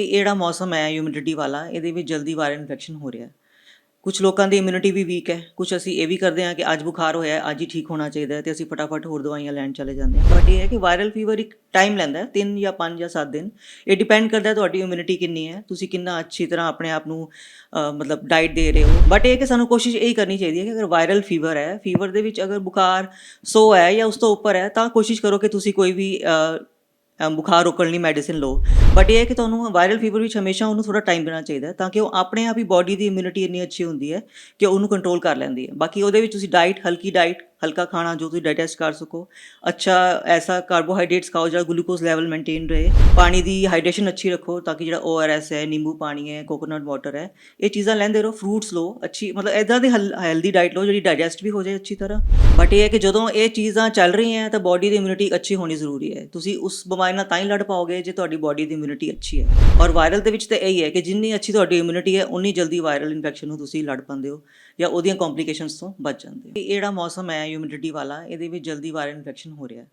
ਇਹ ਜਿਹੜਾ ਮੌਸਮ ਹੈ ਹਿਊਮਿਡਿਟੀ ਵਾਲਾ, ਇਹਦੇ ਵਿੱਚ ਜਲਦੀ ਵਾਇਰਲ ਇਨਫੈਕਸ਼ਨ ਹੋ ਰਿਹਾ ਹੈ। ਕੁਝ ਲੋਕਾਂ ਦੀ ਇਮਿਊਨਿਟੀ ਵੀ ਵੀਕ ਹੈ। ਕੁਝ ਅਸੀਂ ਇਹ ਵੀ ਕਰਦੇ ਹਾਂ ਕਿ ਅੱਜ ਬੁਖਾਰ ਹੋਇਆ ਅੱਜ ਹੀ ਠੀਕ ਹੋਣਾ ਚਾਹੀਦਾ ਹੈ ਤੇ ਅਸੀਂ ਫਟਾਫਟ ਹੋਰ ਦਵਾਈਆਂ ਲੈਣ ਚਲੇ ਜਾਂਦੇ ਹਾਂ। ਬਟ ਇਹ ਹੈ ਕਿ ਵਾਇਰਲ ਫੀਵਰ ਇੱਕ ਟਾਈਮ ਲੈਂਦਾ ਹੈ 3 ਜਾਂ 5 ਜਾਂ 7 ਦਿਨ। ਇਹ ਡਿਪੈਂਡ ਕਰਦਾ ਹੈ ਤੁਹਾਡੀ ਇਮਿਊਨਿਟੀ ਕਿੰਨੀ ਹੈ। ਤੁਸੀਂ ਕਿੰਨਾ ਅੱਛੀ ਤਰ੍ਹਾਂ ਆਪਣੇ ਆਪ ਨੂੰ ਮਤਲਬ ਡਾਈਟ ਦੇ ਰਹੇ ਹੋ। ਬਟ ਇਹ ਕਿ ਸਾਨੂੰ ਕੋਸ਼ਿਸ਼ ਇਹ ਕਰਨੀ ਚਾਹੀਦੀ ਹੈ ਕਿ ਅਗਰ ਵਾਇਰਲ ਫੀਵਰ ਹੈ ਫੀਵਰ ਦੇ ਵਿੱਚ ਅਗਰ ਬੁਖਾਰ 100 ਹੈ ਜਾਂ ਉਸ ਤੋਂ ਉੱਪਰ ਹੈ, ਤਾਂ ਕੋਸ਼ਿਸ਼ ਕਰੋ ਕਿ ਤੁਸੀਂ ਕੋਈ ਵੀ ਬੁਖਾਰ ਰੋਕਣ ਲਈ ਮੈਡੀਸਿਨ ਲਓ। ਬਟ ਇਹ ਹੈ ਕਿ ਤੁਹਾਨੂੰ ਵਾਇਰਲ ਫੀਵਰ ਵਿੱਚ ਹਮੇਸ਼ਾ ਉਹਨੂੰ ਥੋੜਾ ਟਾਈਮ ਦੇਣਾ ਚਾਹੀਦਾ ਤਾਂ ਕਿ ਉਹ ਆਪਣੇ ਆਪ ਹੀ ਬਾਡੀ ਦੀ ਇਮਿਊਨਿਟੀ ਇੰਨੀ ਅੱਛੀ ਹੁੰਦੀ ਹੈ ਕਿ ਉਹਨੂੰ ਕੰਟਰੋਲ ਕਰ ਲੈਂਦੀ ਹੈ। ਬਾਕੀ ਉਹਦੇ ਵਿੱਚ ਤੁਸੀਂ ਡਾਈਟ ਹਲਕੀ ਡਾਈਟ ਹਲਕਾ ਖਾਣਾ ਜੋ ਤੁਸੀਂ ਡਾਈਜੈਸਟ ਕਰ ਸਕੋ ਅੱਛਾ ਐਸਾ ਕਾਰਬੋਹਾਈਡਰੇਟਸ ਖਾਓ ਜਿਹੜਾ ਗਲੂਕੋਜ਼ ਲੈਵਲ ਮੇਨਟੇਨ ਰਹੇ ਪਾਣੀ ਦੀ ਹਾਈਡਰੇਸ਼ਨ ਅੱਛੀ ਰੱਖੋ ਤਾਂ ਕਿ ਜਿਹੜਾ ORS ਹੈ ਨਿੰਬੂ ਪਾਣੀ ਹੈ ਕੋਕੋਨਟ ਵਾਟਰ ਹੈ ਇਹ ਚੀਜ਼ਾਂ ਲੈਂਦੇ ਰਹੋ ਫਰੂਟਸ ਲਓ ਅੱਛੀ ਮਤਲਬ ਇਦਾਂ ਦੀ ਹੈਲਦੀ ਡਾਈਟ ਲਓ ਜਿਹੜੀ ਡਾਈਜੈਸਟ ਵੀ ਹੋ ਜਾਏ ਅੱਛੀ ਤਰ੍ਹਾਂ ਬਟ ਇਹ ਹੈ ਕਿ ਜਦੋਂ ਇਹ ਚੀਜ਼ਾਂ ਚੱਲ ਰਹੀਆਂ ਤਾਂ ਬਾਡੀ ਦੀ ਇਮਿਊਨਿਟੀ ਅੱਛੀ ਹੋਣੀ ਜ਼ਰੂਰੀ ਹੈ ਤੁਸੀਂ ਉਸ ਬਿਮਾਰੀ ਨਾਲ ਤਾਂ ਹੀ ਲੜ ਪਾਓਗੇ ਜੇ ਤੁਹਾਡੀ ਬਾਡੀ ਦੀ ਇਮਿਊਨਿਟੀ ਅੱਛੀ ਹੈ ਔਰ ਵਾਇਰਲ ਦੇ ਵਿੱਚ ਤਾਂ ਇਹੀ ਹੈ ਕਿ ਜਿੰਨੀ ਅੱਛੀ ਤੁਹਾਡੀ ਇਮਿਊਨਿਟੀ ਹੈ ਉਨੀ ਜਲਦੀ ਵਾਇਰਲ ਇਨਫੈਕਸ਼ਨ ਨੂੰ ਤੁਸੀਂ ਲੜ ਪਾਉਂਦੇ ਹੋ ਜਾਂ ਉਹਦੀਆਂ ਕੰਪਲਿਕੇਸ਼ਨਸ ਤੋਂ ਬਚ ਜਾਂਦੇ ਹੋ ਇਹ ਜਿਹੜਾ ਮੌਸਮ ਹੈ ਹਿਊਮਿਡਿਟੀ ਵਾਲਾ ਇਹਦੇ ਵਿੱਚ ਜਲਦੀ ਵਾਇਰਲ ਇਨਫੈਕਸ਼ਨ ਹੋ ਰਿਹਾ।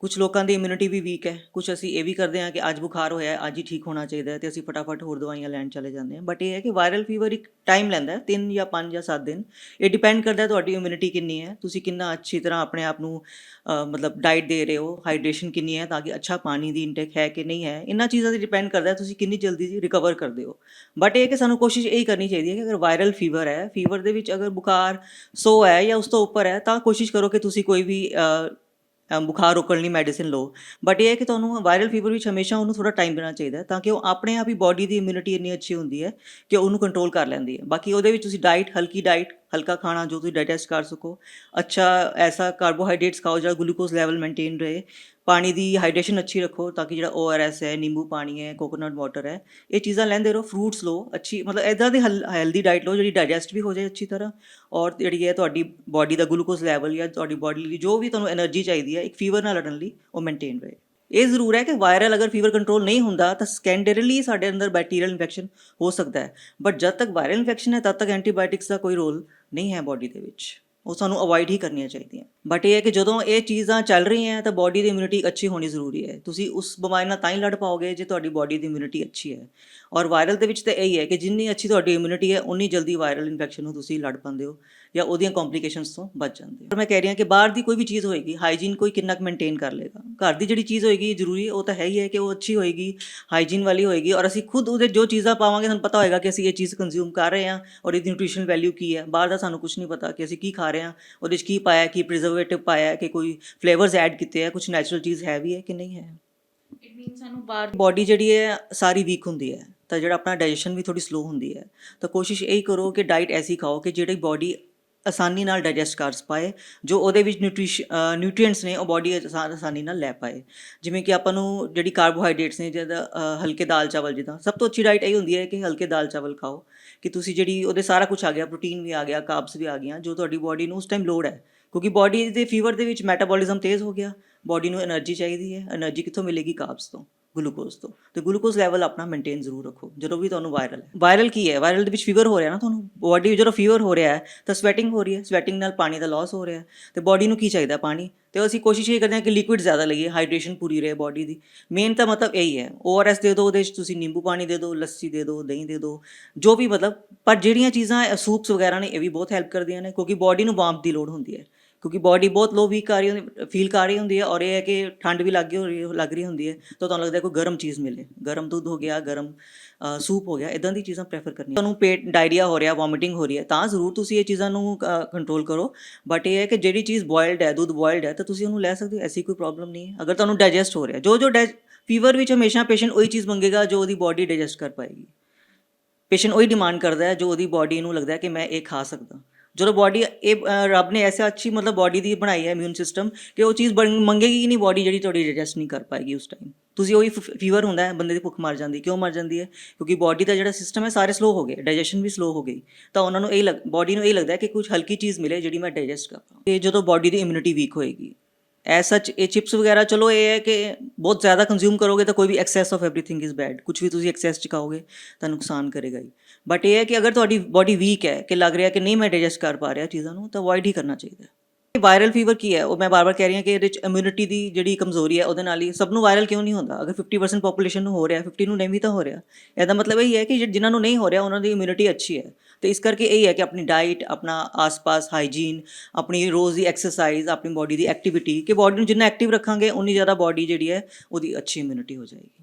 ਕੁਝ ਲੋਕਾਂ ਦੀ ਇਮਿਊਨਿਟੀ ਵੀ ਵੀਕ ਹੈ। ਕੁਝ ਅਸੀਂ ਇਹ ਵੀ ਕਰਦੇ ਹਾਂ ਕਿ ਅੱਜ ਬੁਖਾਰ ਹੋਇਆ ਹੈ, ਅੱਜ ਹੀ ਠੀਕ ਹੋਣਾ ਚਾਹੀਦਾ ਹੈ ਤੇ ਅਸੀਂ ਫਟਾਫਟ ਹੋਰ ਦਵਾਈਆਂ ਲੈਣ ਚਲੇ ਜਾਂਦੇ ਹਾਂ। ਬਟ ਇਹ ਹੈ ਕਿ ਵਾਇਰਲ ਫੀਵਰ ਇੱਕ ਟਾਈਮ ਲੈਂਦਾ ਹੈ 3 ਜਾਂ 5 ਜਾਂ 7 ਦਿਨ। ਇਹ ਡਿਪੈਂਡ ਕਰਦਾ ਹੈ ਤੁਹਾਡੀ ਇਮਿਊਨਿਟੀ ਕਿੰਨੀ ਹੈ। ਤੁਸੀਂ ਕਿੰਨਾ ਅੱਛੀ ਤਰ੍ਹਾਂ ਆਪਣੇ ਆਪ ਨੂੰ ਮਤਲਬ ਡਾਈਟ ਦੇ ਰਹੇ ਹੋ ਹਾਈਡਰੇਸ਼ਨ ਕਿੰਨੀ ਹੈ ਤਾਂ ਕਿ ਅੱਛਾ ਪਾਣੀ ਦੀ ਇਨਟੇਕ ਹੈ ਕਿ ਨਹੀਂ ਹੈ। ਇਹਨਾਂ ਚੀਜ਼ਾਂ ਤੇ ਡਿਪੈਂਡ ਕਰਦਾ ਹੈ, ਤੁਸੀਂ ਕਿੰਨੀ ਜਲਦੀ ਰਿਕਵਰ ਕਰਦੇ ਹੋ। ਬਟ ਇਹ ਕਿ ਸਾਨੂੰ ਕੋਸ਼ਿਸ਼ ਇਹ ਕਰਨੀ ਚਾਹੀਦੀ ਹੈ ਕਿ ਅਗਰ ਵਾਇਰਲ ਫੀਵਰ ਹੈ ਫੀਵਰ ਦੇ ਵਿੱਚ ਅਗਰ ਬੁਖਾਰ 100 ਹੈ ਜਾਂ ਉਸ ਤੋਂ ਉੱਪਰ ਹੈ ਤਾਂ ਕੋਸ਼ਿਸ਼ ਕਰੋ ਕਿ ਤੁਸੀਂ ਕੋਈ ਵੀ ਬੁਖਾਰ ਰੋਕਣ ਲਈ ਮੈਡੀਸਿਨ ਲਓ। ਬਟ ਇਹ ਹੈ ਕਿ ਤੁਹਾਨੂੰ ਵਾਇਰਲ ਫੀਵਰ ਵਿੱਚ ਹਮੇਸ਼ਾ ਉਹਨੂੰ ਥੋੜਾ ਟਾਈਮ ਦੇਣਾ ਚਾਹੀਦਾ ਤਾਂ ਕਿ ਉਹ ਆਪਣੇ ਆਪ ਹੀ ਬਾਡੀ ਦੀ ਇਮਿਊਨਿਟੀ ਇੰਨੀ ਅੱਛੀ ਹੁੰਦੀ ਹੈ ਕਿ ਉਹਨੂੰ ਕੰਟਰੋਲ ਕਰ ਲੈਂਦੀ ਹੈ। ਬਾਕੀ ਉਹਦੇ ਵਿੱਚ ਤੁਸੀਂ ਡਾਈਟ ਹਲਕੀ ਡਾਈਟ ਹਲਕਾ ਖਾਣਾ ਜੋ ਤੁਸੀਂ ਡਾਈਜੈਸਟ ਕਰ ਸਕੋ ਅੱਛਾ ਐਸਾ ਕਾਰਬੋਹਾਈਡਰੇਟਸ ਖਾਓ ਜਿਹੜਾ ਗਲੂਕੋਜ਼ ਲੈਵਲ ਮੇਨਟੇਨ ਰਹੇ ਪਾਣੀ ਦੀ ਹਾਈਡਰੇਸ਼ਨ ਅੱਛੀ ਰੱਖੋ ਤਾਂ ਕਿ ਜਿਹੜਾ ਓ ਆਰ ORS ਹੈ ਨਿੰਬੂ ਪਾਣੀ ਹੈ ਕੋਕੋਨਟ ਵਾਟਰ ਹੈ ਇਹ ਚੀਜ਼ਾਂ ਲੈਂਦੇ ਰਹੋ ਫਰੂਟਸ ਲੋ ਅੱਛੀ ਮਤਲਬ ਐਦਾਂ ਦੀ ਹੈਲਦੀ ਡਾਈਟ ਲਓ ਜਿਹੜੀ ਡਾਈਜੈਸਟ ਵੀ ਹੋ ਜਾਏ ਅੱਛੀ ਤਰ੍ਹਾਂ ਔਰ ਜਿਹੜੀ ਹੈ ਤੁਹਾਡੀ ਬਾਡੀ ਦਾ ਗਲੂਕੋਜ਼ ਲੈਵਲ ਜਾਂ ਤੁਹਾਡੀ ਬਾਡੀ ਲਈ ਜੋ ਵੀ ਤੁਹਾਨੂੰ એનર્ਜੀ ਚਾਹੀਦੀ ਹੈ ਇੱਕ ਫੀਵਰ ਨਾਲ ਲੜਨ ਲਈ ਉਹ ਮੇਨਟੇਨ ਰਹੇ ਇਹ ਜ਼ਰੂਰ ਹੈ ਕਿ ਵਾਇਰਲ ਅਗਰ ਫੀਵਰ ਕੰਟਰੋਲ ਨਹੀਂ ਹੁੰਦਾ ਤਾਂ ਸੈਕੰਡਰੀਲੀ ਸਾਡੇ ਅੰਦਰ ਬੈਕਟੀਰੀਅਲ ਇਨਫੈਕਸ਼ਨ ਹੋ ਸਕਦਾ ਹੈ ਬਟ ਜਦ ਤੱਕ ਵਾਇਰਲ ਇਨਫੈਕਸ਼ਨ ਹੈ ਤਦ ਤੱਕ ਐਂਟੀਬਾਇਓਟਿਕਸ ਦਾ ਕੋਈ ਰੋਲ ਨਹੀਂ ਹੈ ਬਾਡੀ ਦੇ ਵਿੱਚ। ਉਹ ਸਾਨੂੰ ਅਵੋਇਡ ਹੀ ਕਰਨੀਆਂ ਚਾਹੀਦੀਆਂ। ਬਟ ਇਹ ਹੈ ਕਿ ਜਦੋਂ ਇਹ ਚੀਜ਼ਾਂ ਚੱਲ ਰਹੀਆਂ ਤਾਂ ਬਾਡੀ ਦੀ ਇਮਿਊਨਿਟੀ ਅੱਛੀ ਹੋਣੀ ਜ਼ਰੂਰੀ ਹੈ। ਤੁਸੀਂ ਉਸ ਬਿਮਾਰੀ ਨਾਲ ਤਾਂ ਹੀ ਲੜ ਪਾਓਗੇ ਜੇ ਤੁਹਾਡੀ ਬਾਡੀ ਦੀ ਇਮਿਊਨਿਟੀ ਅੱਛੀ ਹੈ। ਔਰ ਵਾਇਰਲ ਦੇ ਵਿੱਚ ਤਾਂ ਇਹੀ ਹੈ ਕਿ ਜਿੰਨੀ ਅੱਛੀ ਤੁਹਾਡੀ ਇਮਿਊਨਿਟੀ ਹੈ, ਉਨੀ ਜਲਦੀ ਵਾਇਰਲ ਇਨਫੈਕਸ਼ਨ ਨੂੰ ਤੁਸੀਂ ਲੜ ਪਾਉਂਦੇ ਹੋ ਜਾਂ ਉਹਦੀਆਂ ਕੰਪਲਿਕੇਸ਼ਨਸ ਤੋਂ ਬਚ ਜਾਂਦੇ ਹੋ। ਪਰ ਮੈਂ ਕਹਿ ਰਹੀ ਹਾਂ ਕਿ ਬਾਹਰ ਦੀ ਕੋਈ ਵੀ ਚੀਜ਼ ਹੋਏਗੀ ਹਾਈਜੀਨ ਕੋਈ ਕਿੰਨਾ ਕੁ ਮੇਨਟੇਨ ਕਰ ਲੇਗਾ ਘਰ ਦੀ ਜਿਹੜੀ ਚੀਜ਼ ਹੋਏਗੀ ਜ਼ਰੂਰੀ ਉਹ ਤਾਂ ਹੈ ਹੀ ਹੈ ਕਿ ਉਹ ਅੱਛੀ ਹੋਏਗੀ ਹਾਈਜੀਨ ਵਾਲੀ ਹੋਏਗੀ ਔਰ ਅਸੀਂ ਖੁਦ ਉਹਦੇ ਜੋ ਚੀਜ਼ਾਂ ਪਾਵਾਂਗੇ ਸਾਨੂੰ ਪਤਾ ਹੋਏਗਾ ਕਿ ਅਸੀਂ ਇਹ ਚੀਜ਼ ਕੰਜ਼ਿਊਮ ਕਰ ਰਹੇ ਹਾਂ ਔਰ ਇਹਦੀ ਨਿਊਟ੍ਰੀਸ਼ਨ ਵੈਲਿਊ ਕੀ ਹੈ। ਬਾਹਰ ਦਾ ਸਾਨੂੰ ਕੁਝ ਨਹੀਂ ਪਤਾ ਕਿ ਅਸੀਂ ਕੀ ਖਾ ਰਹੇ ਹਾਂ ਉਹਦੇ ਵਿੱਚ ਕੀ ਪਾਇਆ ਕੀ ਪ੍ਰੀਜ਼ਰਵੇਟਿਵ ਪਾਇਆ ਕਿ ਕੋਈ ਫਲੇਵਰਸ ਐਡ ਕੀਤੇ ਆ ਕੁਝ ਨੈਚੁਰਲ ਚੀਜ਼ ਹੈ ਵੀ ਹੈ ਕਿ ਨਹੀਂ ਹੈ। ਇਟ ਮੀਨ ਸਾਨੂੰ ਬਾਹਰ ਬਾਡੀ ਜਿਹੜੀ ਹੈ ਸਾਰੀ ਵੀਕ ਹੁੰਦੀ ਹੈ। ਤਾਂ ਜਿਹੜਾ ਆਪਣਾ ਡਾਈਜੈਸ਼ਨ ਵੀ ਥੋੜੀ ਸਲੋ ਹੁੰਦੀ ਹੈ। ਤਾਂ ਕੋਸ਼ਿਸ਼ ਇਹੀ ਕਰੋ ਕਿ ਡਾਈਟ ਐਸੀ ਖਾਓ ਕਿ ਜਿਹੜੀ ਬਾਡੀ ਆਸਾਨੀ ਨਾਲ ਡਾਈਜੈਸਟ ਕਰ ਪਾਏ ਜੋ ਉਹਦੇ ਵਿੱਚ ਨਿਊਟ੍ਰੀਸ਼ ਨਿਊਟ੍ਰੀਐਂਟਸ ਨੇ, ਉਹ ਬਾਡੀ ਆਸਾਨੀ ਨਾਲ ਲੈ ਪਾਏ। ਜਿਵੇਂ ਕਿ ਆਪਾਂ ਨੂੰ ਜਿਹੜੀ ਕਾਰਬੋਹਾਈਡਰੇਟਸ ਨੇ ਜਿਹਦਾ ਹਲਕੇ ਦਾਲ ਚਾਵਲ ਜਿੱਦਾਂ, ਸਭ ਤੋਂ ਅੱਛੀ ਡਾਈਟ ਇਹ ਹੁੰਦੀ ਹੈ ਕਿ ਹਲਕੇ ਦਾਲ ਚਾਵਲ ਖਾਓ, ਕਿ ਤੁਸੀਂ ਜਿਹੜੀ ਉਹਦੇ ਸਾਰਾ ਕੁਝ ਆ ਗਿਆ ਪ੍ਰੋਟੀਨ ਵੀ ਆ ਗਿਆ ਕਾਰਬਸ ਵੀ ਆ ਗਈਆਂ, ਜੋ ਤੁਹਾਡੀ ਬਾਡੀ ਨੂੰ ਉਸ ਟਾਈਮ ਲੋੜ ਹੈ। ਕਿਉਂਕਿ ਬਾਡੀ ਦੇ ਫੀਵਰ ਦੇ ਵਿੱਚ ਮੈਟਾਬੋਲਿਜ਼ਮ ਤੇਜ਼ ਹੋ ਗਿਆ ਬਾਡੀ ਨੂੰ એનર્ਜੀ ਚਾਹੀਦੀ ਹੈ એનર્ਜੀ ਕਿੱਥੋਂ ਮਿਲੇਗੀ ਕਾਰਬਸ ਤੋਂ? ਗਲੂਕੋਜ਼ ਤੋਂ। ਤੇ ਗਲੂਕੋਜ਼ ਲੈਵਲ ਆਪਣਾ ਮੇਨਟੇਨ ਜ਼ਰੂਰ ਰੱਖੋ, ਜਦੋਂ ਵੀ ਤੁਹਾਨੂੰ ਵਾਇਰਲ ਹੈ। ਵਾਇਰਲ ਕੀ ਹੈ? ਵਾਇਰਲ ਦੇ ਵਿੱਚ ਫੀਵਰ ਹੋ ਰਿਹਾ ਨਾ ਤੁਹਾਨੂੰ? ਬਾਡੀ ਜਦੋਂ ਫੀਵਰ ਹੋ ਰਿਹਾ ਹੈ, ਤਾਂ ਸਵੈਟਿੰਗ ਹੋ ਰਹੀ ਹੈ। ਸਵੈਟਿੰਗ ਨਾਲ ਪਾਣੀ ਦਾ ਲਾਸ ਹੋ ਰਿਹਾ ਹੈ। ਤੇ ਬਾਡੀ ਨੂੰ ਕੀ ਚਾਹੀਦਾ ਪਾਣੀ? ਤੇ ਅਸੀਂ ਕੋਸ਼ਿਸ਼ ਇਹ ਕਰਦੇ ਹਾਂ ਕਿ ਲਿਕੁਇਡ ਜ਼ਿਆਦਾ ਲਈਏ ਹਾਈਡਰੇਸ਼ਨ ਪੂਰੀ ਰਹੇ ਬਾਡੀ ਦੀ। ਮੇਨ ਤਾਂ ਮਤਲਬ ਇਹੀ ਹੈ ORS ਦੇ ਦਿਓ, ਉਹਦੇ ਵਿੱਚ ਤੁਸੀਂ ਨਿੰਬੂ ਪਾਣੀ ਦੇ ਦਿਓ, ਲੱਸੀ ਦੇ ਦਿਓ, ਦਹੀਂ ਦੇ ਦਿਓ, ਜੋ ਵੀ ਮਤਲਬ, ਪਰ ਜਿਹੜੀਆਂ ਚੀਜ਼ਾਂ ਸੂਪਸ ਵਗੈਰਾ ਨੇ, ਇਹ ਵੀ ਬਹੁਤ ਹੈਲਪ ਕਰਦੀਆਂ ਨੇ, ਕਿਉਂਕਿ ਬਾਡੀ ਨੂੰ ਵਾਰਮਥ ਦੀ ਲੋੜ ਹੁੰਦੀ ਹੈ। ਕਿਉਂਕਿ ਬਾਡੀ ਬਹੁਤ ਲੋ ਵੀਕ ਆ ਰਹੀ ਹੁੰਦੀ ਫੀਲ ਕਰ ਰਹੀ ਹੁੰਦੀ ਹੈ ਔਰ ਇਹ ਹੈ ਕਿ ਠੰਡ ਵੀ ਲੱਗ ਰਹੀ ਲੱਗ ਰਹੀ ਹੁੰਦੀ ਹੈ। ਤਾਂ ਤੁਹਾਨੂੰ ਲੱਗਦਾ ਕੋਈ ਗਰਮ ਚੀਜ਼ ਮਿਲੇ, ਗਰਮ ਦੁੱਧ ਹੋ ਗਿਆ, ਗਰਮ ਸੂਪ ਹੋ ਗਿਆ ਇਦਾਂ ਦੀ ਚੀਜ਼ਾਂ ਪ੍ਰੈਫਰ ਕਰਨੀਆਂ। ਤੁਹਾਨੂੰ ਪੇਟ ਡਾਇਰੀਆ ਹੋ ਰਿਹਾ ਵੋਮਿਟਿੰਗ ਹੋ ਰਹੀ ਹੈ, ਤਾਂ ਜ਼ਰੂਰ ਤੁਸੀਂ ਇਹ ਚੀਜ਼ਾਂ ਨੂੰ ਕੰਟਰੋਲ ਕਰੋ। ਬਟ ਇਹ ਹੈ ਕਿ ਜਿਹੜੀ ਚੀਜ਼ ਬੋਇਲਡ ਹੈ, ਦੁੱਧ ਬੋਇਲਡ ਹੈ, ਤਾਂ ਤੁਸੀਂ ਉਹਨੂੰ ਲੈ ਸਕਦੇ ਹੋ, ਐਸੀ ਕੋਈ ਪ੍ਰੋਬਲਮ ਨਹੀਂ ਹੈ। ਅਗਰ ਤੁਹਾਨੂੰ ਡਾਈਜੈਸਟ ਹੋ ਰਿਹਾ, ਜੋ ਜੋ ਫੀਵਰ ਵਿੱਚ ਹਮੇਸ਼ਾ ਪੇਸ਼ੈਂਟ ਉਹੀ ਚੀਜ਼ ਮੰਗੇਗਾ ਜੋ ਉਹਦੀ ਬਾਡੀ ਡਾਈਜੈਸਟ ਕਰ ਪਾਏਗੀ। ਪੇਸ਼ੈਂਟ ਉਹੀ ਡਿਮਾਂਡ ਕਰਦਾ ਹੈ, ਜੋ ਉਹਦੀ ਬਾਡੀ ਨੂੰ ਲੱਗਦਾ ਹੈ ਕਿ ਮੈਂ ਇਹ ਖਾ ਸਕਦਾ। ਜਦੋਂ ਬਾਡੀ ਇਹ ਰੱਬ ਨੇ ਐਸਾ ਅੱਛੀ ਮਤਲਬ ਬਾਡੀ ਦੀ ਬਣਾਈ ਹੈ ਇਮਿਊਨ ਸਿਸਟਮ ਕਿ ਉਹ ਚੀਜ਼ ਬਣ- ਮੰਗੇਗੀ ਨਹੀਂ ਬਾਡੀ ਜਿਹੜੀ ਤੁਹਾਡੀ ਡਾਈਜੈਸਟ ਨਹੀਂ ਕਰ ਪਾਏਗੀ ਉਸ ਟਾਈਮ ਤੁਸੀਂ ਉਹੀ ਫੀਵਰ ਹੁੰਦਾ ਹੈ, ਬੰਦੇ ਦੀ ਭੁੱਖ ਮਰ ਜਾਂਦੀ, ਕਿਉਂ ਮਰ ਜਾਂਦੀ ਹੈ? ਕਿਉਂਕਿ ਬਾਡੀ ਦਾ ਜਿਹੜਾ ਸਿਸਟਮ ਹੈ ਸਾਰੇ ਸਲੋ ਹੋ ਗਏ ਡਾਈਜੈਸ਼ਨ ਵੀ ਸਲੋ ਹੋ ਗਈ। ਤਾਂ ਉਹਨਾਂ ਨੂੰ ਇਹ ਲੱਗ ਬਾਡੀ ਨੂੰ ਇਹ ਲੱਗਦਾ ਹੈ ਕਿ ਕੁਝ ਹਲਕੀ ਚੀਜ਼ ਮਿਲੇ ਜਿਹੜੀ ਮੈਂ ਡਾਈਜੈਸਟ ਕਰ ਪਾਵਾਂ। ਤੇ ਜਦੋਂ ਬਾਡੀ ਦੀ ਇਮਿਊਨਿਟੀ ਵੀਕ ਹੋਏਗੀ ਐਸ ਸੱਚ ਇਹ ਚਿਪਸ ਵਗੈਰਾ, ਚਲੋ ਇਹ ਹੈ ਕਿ ਬਹੁਤ ਜ਼ਿਆਦਾ ਕੰਜ਼ਿਊਮ ਕਰੋਗੇ ਤਾਂ ਕੋਈ ਵੀ excess of everything is bad ਕੁਝ ਵੀ ਤੁਸੀਂ ਐਕਸੈਸ ਚ ਖਾਓਗੇ ਤਾਂ ਨੁਕਸਾਨ ਕਰੇਗਾ ਹੀ। ਬਟ ਇਹ ਹੈ ਕਿ ਅਗਰ ਤੁਹਾਡੀ ਬਾਡੀ ਵੀਕ ਹੈ, ਕਿ ਲੱਗ ਰਿਹਾ ਕਿ ਨਹੀਂ ਮੈਂ ਡਾਈਜੈਸਟ ਕਰ ਪਾ ਰਿਹਾ ਚੀਜ਼ਾਂ ਨੂੰ, ਤਾਂ ਅਵੋਇਡ ਹੀ ਕਰਨਾ ਚਾਹੀਦਾ ਵਾਇਰਲ ਫੀਵਰ ਕੀ ਹੈ? ਉਹ ਮੈਂ ਬਾਰ-ਬਾਰ ਕਹਿ ਰਹੀ ਹਾਂ ਕਿ ਇਹਦੇ ਚ ਇਮਿਊਨਿਟੀ ਦੀ ਜਿਹੜੀ ਕਮਜ਼ੋਰੀ ਹੈ, ਉਹਦੇ ਨਾਲ ਹੀ ਸਭ ਨੂੰ ਵਾਇਰਲ ਕਿਉਂ ਨਹੀਂ ਹੁੰਦਾ? ਅਗਰ 50% ਪੋਪੂਲੇਸ਼ਨ ਨੂੰ ਹੋ ਰਿਹਾ 50 ਨੂੰ ਨਹੀਂ ਵੀ ਤਾਂ ਹੋ ਰਿਹਾ। ਇਹਦਾ ਮਤਲਬ ਇਹ ਹੈ ਕਿ ਜਿਨ੍ਹਾਂ ਨੂੰ ਨਹੀਂ ਹੋ ਰਿਹਾ, ਉਹਨਾਂ ਦੀ ਇਮਿਊਨਿਟੀ ਅੱਛੀ ਹੈ। ਤੇ ਇਸ ਕਰਕੇ ਇਹ ਹੈ ਕਿ ਆਪਣੀ ਡਾਈਟ ਆਪਣਾ ਆਸ-ਪਾਸ ਹਾਈਜੀਨ ਆਪਣੀ ਰੋਜ਼ ਦੀ ਐਕਸਰਸਾਈਜ਼ ਆਪਣੀ ਬਾਡੀ ਦੀ ਐਕਟੀਵਿਟੀ ਕਿ ਬਾਡੀ ਨੂੰ ਜਿੰਨਾ ਐਕਟਿਵ ਰੱਖਾਂਗੇ ਉਨੀ ਜ਼ਿਆਦਾ ਬਾਡੀ ਜਿਹੜੀ ਹੈ, ਉਹਦੀ ਅੱਛੀ ਇਮਿਊਨਿਟੀ ਹੋ ਜਾਏਗੀ।